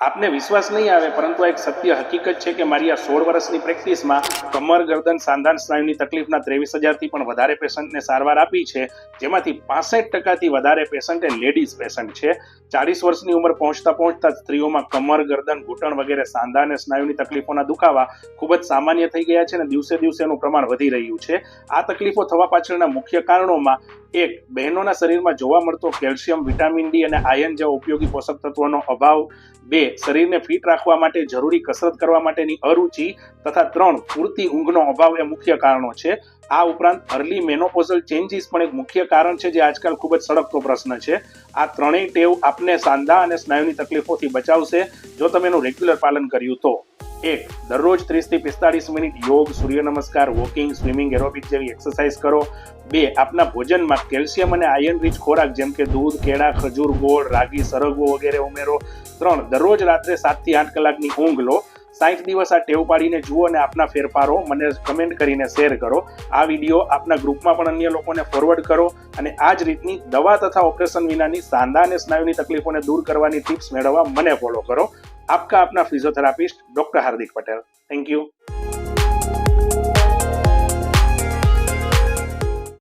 આપને વિશ્વાસ નહીં આવે, પરંતુ એક સત્ય હકીકત છે કે મારી આ સોળ વર્ષની પ્રેક્ટિસમાં કમર ગરદન સાંધાન સ્નાયુની તકલીફના ત્રેવીસ હજારથી પણ વધારે પેશન્ટને સારવાર આપી છે, જેમાંથી પાસઠ ટકાથી વધારે પેશન્ટ એ લેડીઝ પેશન્ટ છે. ચાલીસ વર્ષની ઉંમર પહોંચતા પહોંચતા સ્ત્રીઓમાં કમર ગરદન ઘૂંટણ વગેરે સાંધા અને સ્નાયુની તકલીફોના દુખાવા ખૂબ જ સામાન્ય થઈ ગયા છે અને દિવસે દિવસે એનું પ્રમાણ વધી રહ્યું છે. આ તકલીફો થવા પાછળના મુખ્ય કારણોમાં એક, બહેનોના શરીરમાં જોવા મળતો કેલ્શિયમ, વિટામિન ડી અને આયર્ન જેવા ઉપયોગી પોષક તત્વોનો અભાવ. બે, શરીરને ફિટ રાખવા માટે જરૂરી કસરત કરવા માટેની અરુચિ. તથા ત્રણ, પૂરતી ઊંઘનો અભાવ એ મુખ્ય કારણો છે. આ ઉપરાંત અર્લી મેનોપોઝલ ચેન્જીસ પણ એક મુખ્ય કારણ છે જે આજકાલ ખૂબ જ સળગતો પ્રશ્ન છે. આ ત્રણેય ટેવ આપને સાંધા અને સ્નાયુની તકલીફોથી બચાવશે. જો તમે એનું રેગ્યુલર પાલન કર્યું તો. એક, દરરોજ ત્રીસથી પિસ્તાળીસ મિનિટ યોગ, સૂર્ય નમસ્કાર, વોકિંગ, સ્વિમિંગ, એરોબિક જેવી એક્સરસાઇઝ કરો. બે, આપના ભોજનમાં કેલ્શિયમ અને આયર્ન રીચ ખોરાક જેમ કે દૂધ, કેળા, ખજૂર, ગોળ, રાગી, સરગવો વગેરે ઉમેરો. ત્રણ, દરરોજ રાત્રે સાતથી આઠ કલાકની ઊંઘ લો. સાઠ દિવસ આ ટેવ પાડીને જુઓ અને આપના ફેરફારો મને કમેન્ટ કરીને શેર કરો. આ વીડિયો આપના ગ્રુપમાં પણ અન્ય લોકોને ફોરવર્ડ કરો અને આ જ રીતની દવા તથા ઓપરેશન વિનાની સાંધા અને સ્નાયુની તકલીફોને દૂર કરવાની ટિપ્સ મેળવવા મને ફોલો કરો. આપકા આપના physiotherapist doctor Hardik Patel. Thank you